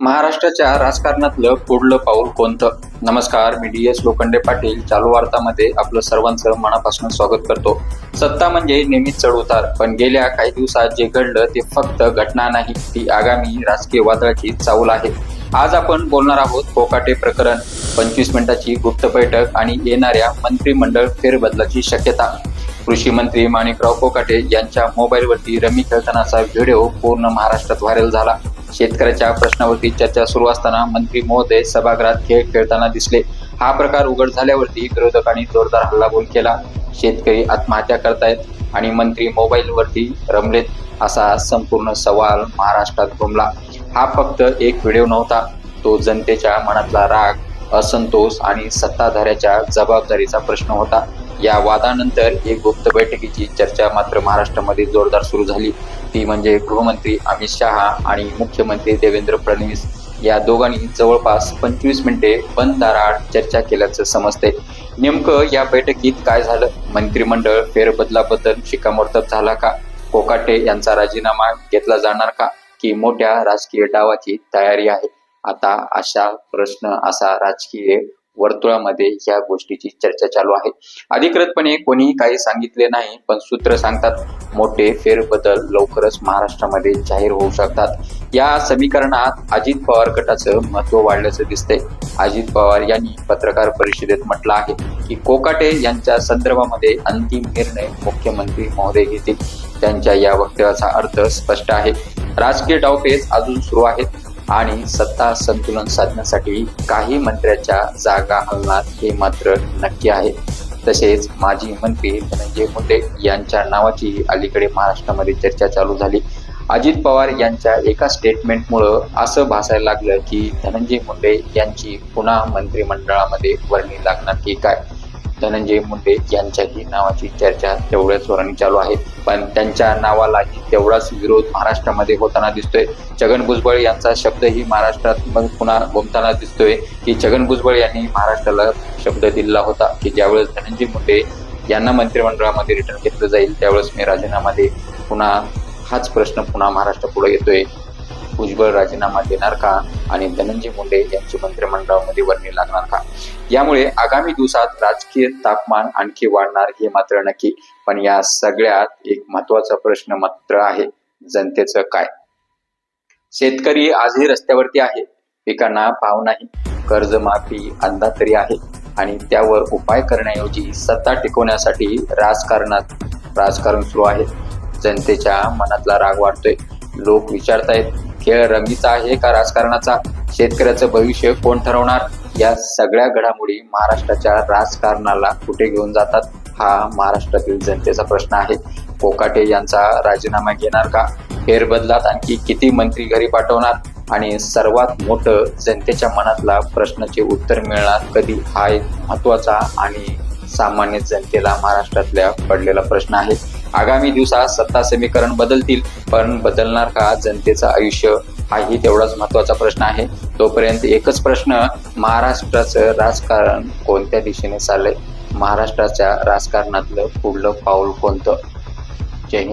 महाराष्ट्राच्या राजकारणातलं पुढलं पाऊल कोणतं? नमस्कार मी डी एस लोखंडे पाटील. चालू वार्तामध्ये आपलं सर्वांचं मनापासून स्वागत करतो. सत्ता म्हणजे नेहमीच चढ उतार पण गेल्या काही दिवसात जे घडलं ते फक्त घटना नाही ती आगामी राजकीय वादळाची चाऊल आहे. आज आपण बोलणार आहोत कोकाटे प्रकरण. पंचवीस मिनिटाची गुप्त बैठक आणि येणाऱ्या मंत्रिमंडळ फेरबदलाची शक्यता. कृषी मंत्री माणिकराव कोकाटे यांच्या मोबाईलवरती रमी खेळतानाचा व्हिडिओ पूर्ण महाराष्ट्रात व्हायरल झाला. शेतकऱ्याच्या प्रश्नावरती चर्चा सुरू असताना मंत्री महोदय सभागृहात खेळ खेळताना दिसले. हा प्रकार उघड झाल्यावरती विरोधकांनी जोरदार हल्लाबोल केला. शेतकरी आत्महत्या करतायत आणि मंत्री मोबाईलवरती रमलेत असा संपूर्ण सवाल महाराष्ट्रात घुमला. हा फक्त एक व्हिडिओ नव्हता. तो जनतेच्या मनातला राग असंतोष आणि सत्ताधाऱ्याच्या जबाबदारीचा प्रश्न होता. या वादानंतर एक गुप्त बैठकीची चर्चा मात्र महाराष्ट्रामध्ये जोरदार सुरू झाली. ती म्हणजे गृहमंत्री अमित शहा आणि मुख्यमंत्री देवेंद्र फडणवीस या दोघांनी जवळपास पंचवीस मिनिटे बंद दाराआड चर्चा केल्याचं समजते नेमकं या बैठकीत काय झालं? मंत्रिमंडळ फेरबदलाबद्दल शिक्कामोर्तब झाला का? कोकाटे यांचा राजीनामा घेतला जाणार का? की मोठ्या राजकीय डावाची तयारी आहे? आता अशा प्रश्न असा राजकीय वर्तुळामध्ये या गोष्टीची चर्चा चालू आहे. अधिकृतपणे कोणीही काही सांगितले नाही पण सूत्र सांगतात मोठे फेरबदल लवकरच महाराष्ट्रामध्ये जाहीर होऊ शकतात. या समीकरणात अजित पवार गटाचं महत्त्व वाढल्याचं दिसतंय. अजित पवार यांनी पत्रकार परिषदेत म्हटलं आहे की कोकाटे यांच्या संदर्भामध्ये अंतिम निर्णय मुख्यमंत्री महोदय घेतील. त्यांच्या या वक्तव्याचा अर्थ स्पष्ट आहे. राजकीय डावपेच अजून सुरू आहेत. आणि सत्ता संतुलन साधण्यासाठी काही मंत्र्याच्या जागा हलणार हे मात्र नक्की आहे. तसेच माजी मंत्री धनंजय मुंडे यांच्या नावाची अलीकडे महाराष्ट्रामध्ये चर्चा चालू झाली. अजित पवार यांच्या एका स्टेटमेंटमुळं असं भासायला लागलं की धनंजय मुंडे यांची पुन्हा मंत्रिमंडळामध्ये वर्णी लागणार की काय? धनंजय मुंडे यांच्याही नावाची चर्चा तेवढ्याच जोराने चालू आहे. पण त्यांच्या नावालाही तेवढाच विरोध महाराष्ट्रामध्ये होताना दिसतोय. छगन भुजबळ यांचा शब्दही महाराष्ट्रात पुन्हा घुमताना दिसतोय की छगन भुजबळ यांनी महाराष्ट्राला शब्द दिला होता की ज्यावेळेस धनंजय मुंडे यांना मंत्रिमंडळामध्ये रिटर्न घेतलं जाईल त्यावेळेस मी राजीनामा दे. पुन्हा हाच प्रश्न पुन्हा महाराष्ट्रापुढे येतोय. भुजबळ राजीनामा देणार का? आणि धनंजय मुंडे यांची मंत्रिमंडळामध्ये वर्णी लागणार का? यामुळे आगामी दिवसात राजकीय तापमान आणखी वाढणार हे मात्र नक्की. पण या सगळ्यात एक महत्त्वाचा प्रश्न मात्र आहे. जनतेचं काय? शेतकरी आजही रस्त्यावरती आहे. पिकांना भाव नाही. कर्जमाफी अंदा तरी आहे. आणि त्यावर उपाय करण्याऐवजी सत्ता टिकवण्यासाठी राजकारणात राजकारण सुरू आहे. जनतेच्या मनातला राग वाढतोय. लोक विचारतायत खेळ रंगीचा आहे का? राजकारणाचा? शेतकऱ्याचं भविष्य कोण ठरवणार? या सगळ्या घडामोडी महाराष्ट्राच्या राजकारणाला कुठे घेऊन जातात? हा महाराष्ट्रातील जनतेचा प्रश्न आहे. कोकाटे यांचा राजीनामा घेणार का? फेरबदलात आणखी किती मंत्री घरी पाठवणार? आणि सर्वात मोठं जनतेच्या मनातला प्रश्नाचे उत्तर मिळणार कधी? हा एक महत्त्वाचा आणि सामान्य जनतेला महाराष्ट्रातल्या पडलेला प्रश्न आहे. आगामी दिवसात सत्ता समीकरण बदलतील पण बदलणार का जनतेचं आयुष्य? हाही तेवढाच महत्त्वाचा प्रश्न आहे. तोपर्यंत एकच प्रश्न महाराष्ट्राचं राजकारण कोणत्या दिशेने चाललंय? महाराष्ट्राच्या राजकारणातलं पुढलं पाऊल कोणतं? जय हिंद.